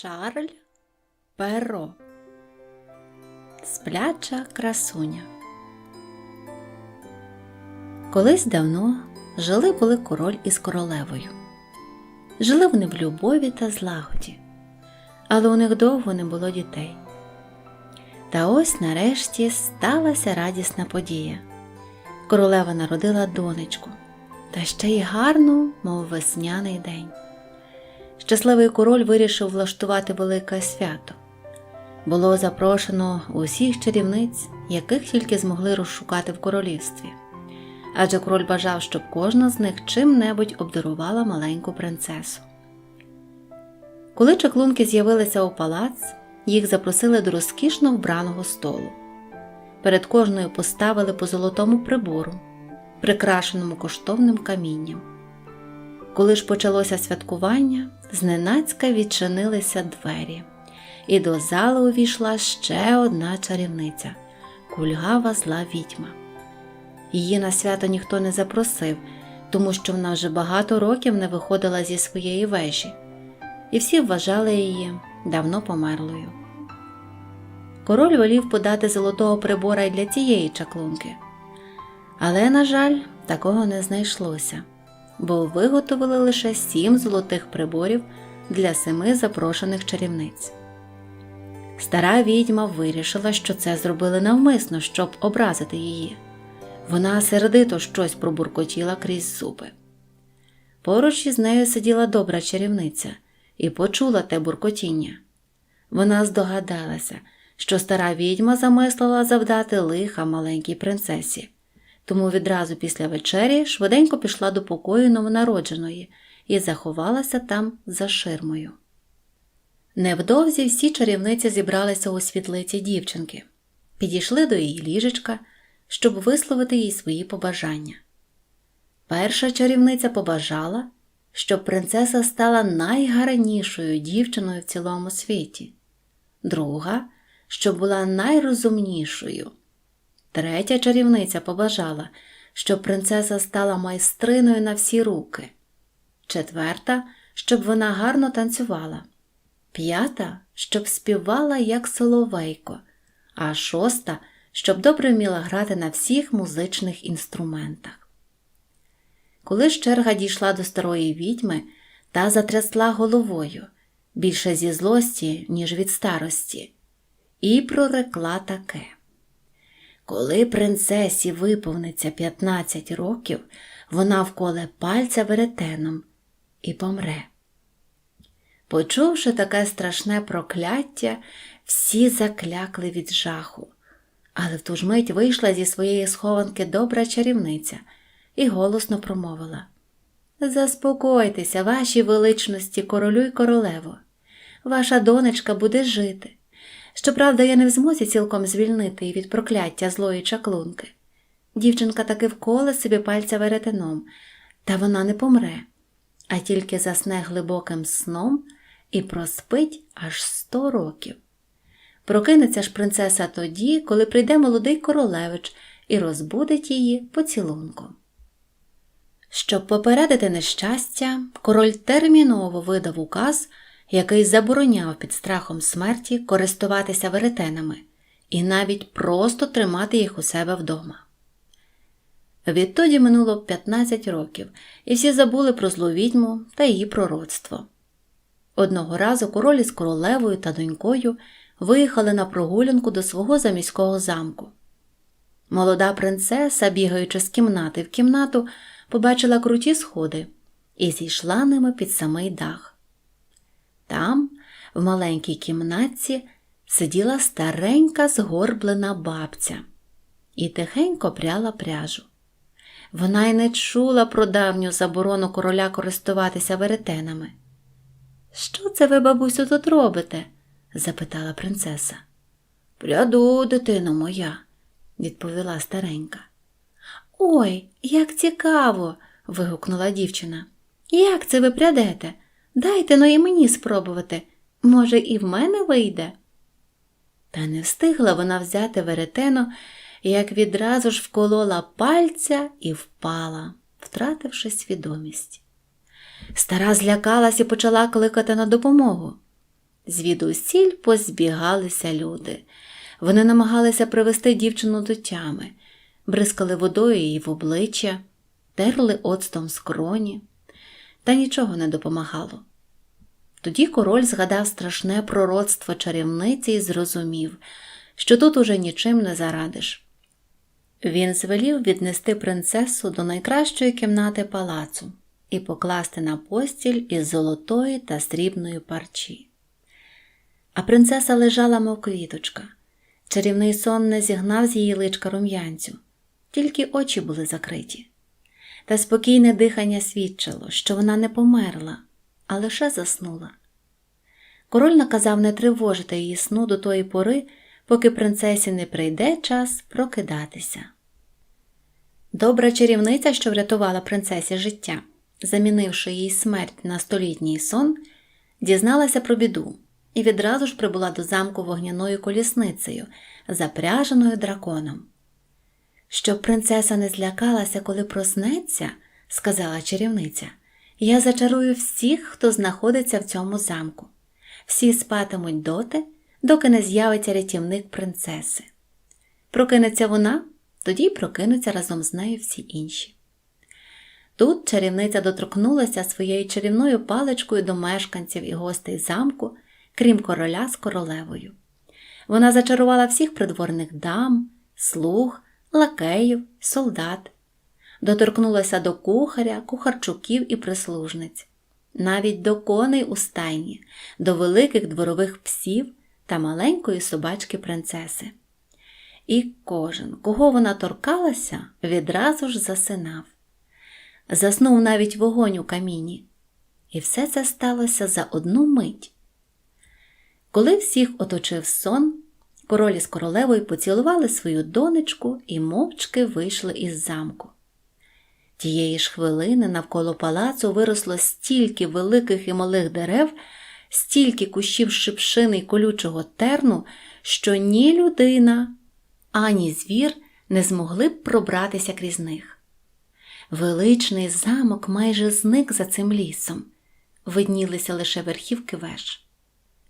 Шарль Перо Спляча красуня. Колись давно жили були король із королевою. Жили вони в любові та злагоді, але у них довго не було дітей. Та ось нарешті сталася радісна подія. Королева народила донечку, та ще й гарну, мов весняний день. Щасливий король вирішив влаштувати велике свято. Було запрошено усіх чарівниць, яких тільки змогли розшукати в королівстві. Адже король бажав, щоб кожна з них чим-небудь обдарувала маленьку принцесу. Коли чаклунки з'явилися у палац, їх запросили до розкішно вбраного столу. Перед кожною поставили по золотому прибору, прикрашеному коштовним камінням. Коли ж почалося святкування, зненацька відчинилися двері, і до зали увійшла ще одна чарівниця кульгава зла відьма. Її на свято ніхто не запросив, тому що вона вже багато років не виходила зі своєї вежі, і всі вважали її давно померлою. Король волів подати золотого прибора й для цієї чаклунки. Але, на жаль, такого не знайшлося бо виготовили лише сім золотих приборів для семи запрошених чарівниць. Стара відьма вирішила, що це зробили навмисно, щоб образити її. Вона сердито щось пробуркотіла крізь зуби. Поруч із нею сиділа добра чарівниця і почула те буркотіння. Вона здогадалася, що стара відьма замислила завдати лиха маленькій принцесі тому відразу після вечері швиденько пішла до покою новонародженої і заховалася там за ширмою. Невдовзі всі чарівниці зібралися у світлиці дівчинки, підійшли до її ліжечка, щоб висловити їй свої побажання. Перша чарівниця побажала, щоб принцеса стала найгарнішою дівчиною в цілому світі, друга, щоб була найрозумнішою. Третя чарівниця побажала, щоб принцеса стала майстриною на всі руки. Четверта, щоб вона гарно танцювала. П'ята, щоб співала, як соловейко, а шоста, щоб добре вміла грати на всіх музичних інструментах. Коли ж черга дійшла до старої відьми, та затрясла головою більше зі злості, ніж від старості, і прорекла таке. Коли принцесі виповниться 15 років, вона вколе пальця веретеном і помре. Почувши таке страшне прокляття, всі заклякли від жаху, але в ту ж мить вийшла зі своєї схованки добра чарівниця і голосно промовила Заспокойтеся, ваші величності, королю й королево, ваша донечка буде жити. Щоправда, я не в змозі цілком звільнити її від прокляття злої чаклунки. Дівчинка таки вколе собі пальця веретеном, та вона не помре, а тільки засне глибоким сном і проспить аж сто років. Прокинеться ж принцеса тоді, коли прийде молодий королевич і розбудить її поцілунком. Щоб попередити нещастя, король терміново видав указ який забороняв під страхом смерті користуватися веретенами і навіть просто тримати їх у себе вдома. Відтоді минуло 15 років, і всі забули про злу відьму та її пророцтво. Одного разу король із королевою та донькою виїхали на прогулянку до свого заміського замку. Молода принцеса, бігаючи з кімнати в кімнату, побачила круті сходи і зійшла ними під самий дах. Там, в маленькій кімнатці, сиділа старенька згорблена бабця і тихенько пряла пряжу. Вона й не чула про давню заборону короля користуватися веретенами. Що це ви, бабусю, тут робите? запитала принцеса. Пряду, дитино моя, відповіла старенька. Ой, як цікаво. вигукнула дівчина. Як це ви прядете? Дайте но і мені спробувати. Може, і в мене вийде. Та не встигла вона взяти веретено, як відразу ж вколола пальця і впала, втративши свідомість. Стара злякалась і почала кликати на допомогу. Звідусіль позбігалися люди. Вони намагалися привести дівчину до тями, бризкали водою її в обличчя, терли оцтом скроні, та нічого не допомагало. Тоді король згадав страшне пророцтво чарівниці і зрозумів, що тут уже нічим не зарадиш. Він звелів віднести принцесу до найкращої кімнати палацу і покласти на постіль із золотої та срібної парчі. А принцеса лежала, мов квіточка. Чарівний сон не зігнав з її личка рум'янцю, тільки очі були закриті. Та спокійне дихання свідчило, що вона не померла, а лише заснула. Король наказав не тривожити її сну до тої пори, поки принцесі не прийде час прокидатися. Добра чарівниця, що врятувала принцесі життя, замінивши їй смерть на столітній сон, дізналася про біду і відразу ж прибула до замку вогняною колісницею, запряженою драконом. Щоб принцеса не злякалася, коли проснеться, сказала чарівниця, я зачарую всіх, хто знаходиться в цьому замку. Всі спатимуть доти, доки не з'явиться рятівник принцеси. Прокинеться вона, тоді й прокинуться разом з нею всі інші. Тут чарівниця доторкнулася своєю чарівною паличкою до мешканців і гостей замку, крім короля з королевою. Вона зачарувала всіх придворних дам, слуг, лакеїв, солдат, доторкнулася до кухаря, кухарчуків і прислужниць, навіть до коней у стайні, до великих дворових псів та маленької собачки принцеси. І кожен, кого вона торкалася, відразу ж засинав. Заснув навіть вогонь у каміні. І все це сталося за одну мить. Коли всіх оточив сон, король із королевою поцілували свою донечку і мовчки вийшли із замку. Тієї ж хвилини навколо палацу виросло стільки великих і малих дерев, стільки кущів шипшини й колючого терну, що ні людина, ані звір не змогли б пробратися крізь них. Величний замок майже зник за цим лісом, виднілися лише верхівки веж.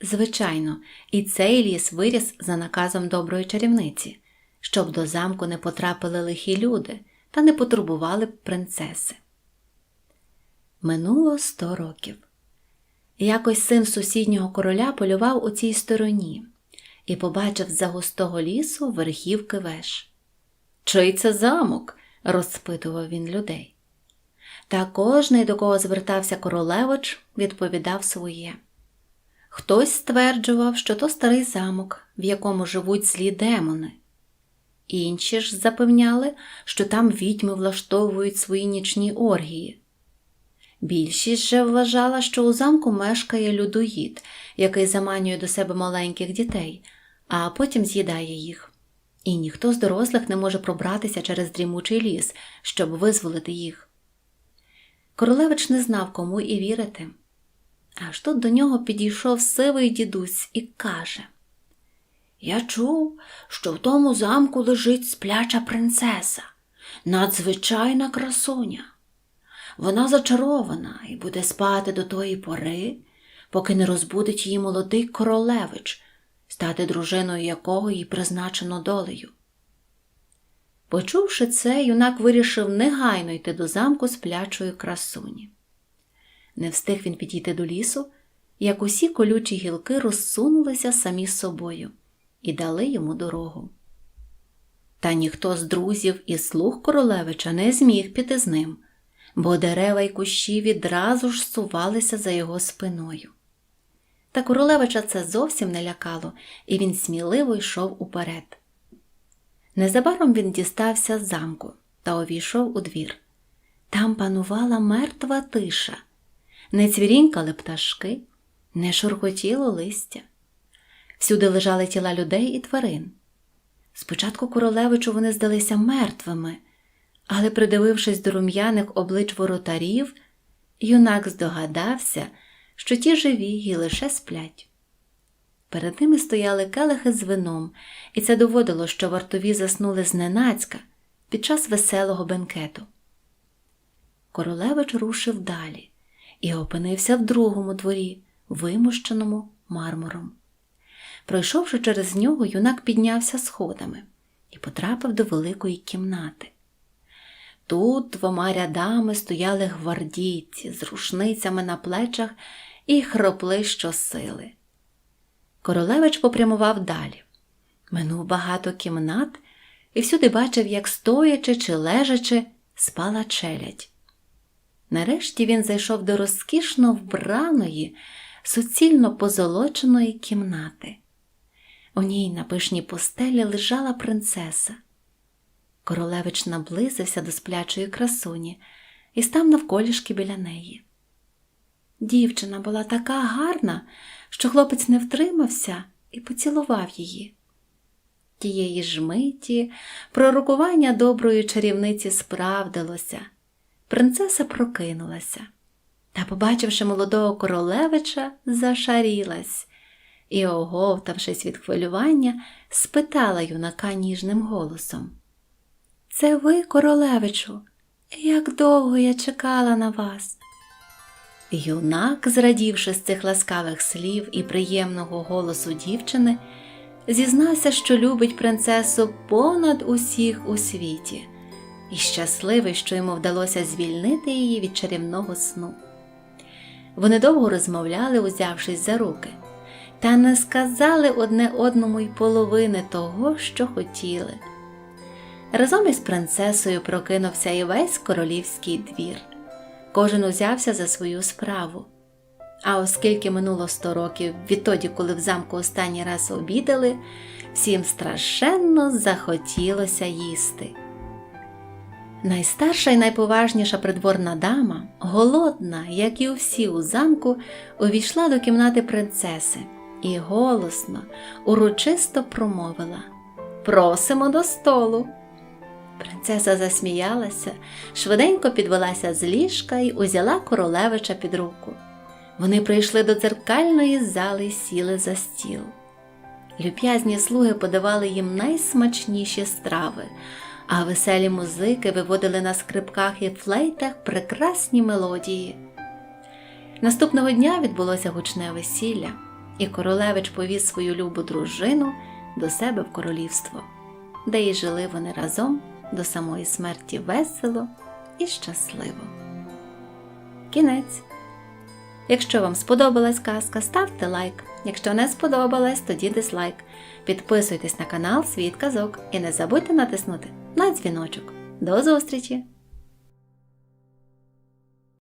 Звичайно, і цей ліс виріс за наказом доброї чарівниці, щоб до замку не потрапили лихі люди та не потурбували б принцеси. Минуло сто років. Якось син сусіднього короля полював у цій стороні і побачив за густого лісу верхівки веж. Чий це замок? розпитував він людей. Та кожний, до кого звертався королевич, відповідав своє. Хтось стверджував, що то старий замок, в якому живуть злі демони. Інші ж запевняли, що там відьми влаштовують свої нічні оргії. Більшість же вважала, що у замку мешкає людоїд, який заманює до себе маленьких дітей, а потім з'їдає їх. І ніхто з дорослих не може пробратися через дрімучий ліс, щоб визволити їх. Королевич не знав, кому і вірити. Аж тут до нього підійшов сивий дідусь і каже Я чув, що в тому замку лежить спляча принцеса, надзвичайна красуня. Вона зачарована і буде спати до тої пори, поки не розбудить її молодий королевич, стати дружиною якого їй призначено долею. Почувши це, юнак вирішив негайно йти до замку сплячої красуні. Не встиг він підійти до лісу, як усі колючі гілки розсунулися самі з собою і дали йому дорогу. Та ніхто з друзів і слуг королевича не зміг піти з ним, бо дерева й кущі відразу ж сувалися за його спиною. Та королевича це зовсім не лякало, і він сміливо йшов уперед. Незабаром він дістався з замку та увійшов у двір. Там панувала мертва тиша, не цвірінькали пташки, не шурхотіло листя. Всюди лежали тіла людей і тварин. Спочатку королевичу вони здалися мертвими, але, придивившись до рум'яних облич воротарів, юнак здогадався, що ті живі і лише сплять. Перед ними стояли келихи з вином, і це доводило, що вартові заснули зненацька під час веселого бенкету. Королевич рушив далі і опинився в другому дворі, вимощеному мармуром. Пройшовши через нього, юнак піднявся сходами і потрапив до великої кімнати. Тут двома рядами стояли гвардійці з рушницями на плечах і хропли щосили. Королевич попрямував далі. Минув багато кімнат і всюди бачив, як стоячи чи лежачи, спала челядь. Нарешті він зайшов до розкішно вбраної, суцільно позолоченої кімнати. У ній на пишній постелі лежала принцеса. Королевич наблизився до сплячої красуні і став навколішки біля неї. Дівчина була така гарна, що хлопець не втримався і поцілував її. Тієї ж миті пророкування доброї чарівниці справдилося. Принцеса прокинулася та, побачивши молодого королевича, зашарілась і, оговтавшись від хвилювання, спитала юнака ніжним голосом. Це ви, королевичу, як довго я чекала на вас. Юнак, зрадівши з цих ласкавих слів і приємного голосу дівчини, зізнався, що любить принцесу понад усіх у світі, і щасливий, що йому вдалося звільнити її від чарівного сну. Вони довго розмовляли, узявшись за руки, та не сказали одне одному й половини того, що хотіли. Разом із принцесою прокинувся і весь королівський двір. Кожен узявся за свою справу. А оскільки минуло сто років відтоді, коли в замку останній раз обідали, всім страшенно захотілося їсти. Найстарша і найповажніша придворна дама, голодна, як і всі у замку, увійшла до кімнати принцеси і голосно, урочисто промовила Просимо до столу. Принцеса засміялася, швиденько підвелася з ліжка і узяла королевича під руку. Вони прийшли до дзеркальної зали і сіли за стіл. Люб'язні слуги подавали їм найсмачніші страви, а веселі музики виводили на скрипках і флейтах прекрасні мелодії. Наступного дня відбулося гучне весілля, і королевич повіз свою любу дружину до себе в королівство, де й жили вони разом до самої смерті весело і щасливо. Кінець. Якщо вам сподобалась казка, ставте лайк. Якщо не сподобалась, тоді дизлайк. Підписуйтесь на канал Світ Казок і не забудьте натиснути на дзвіночок. До зустрічі!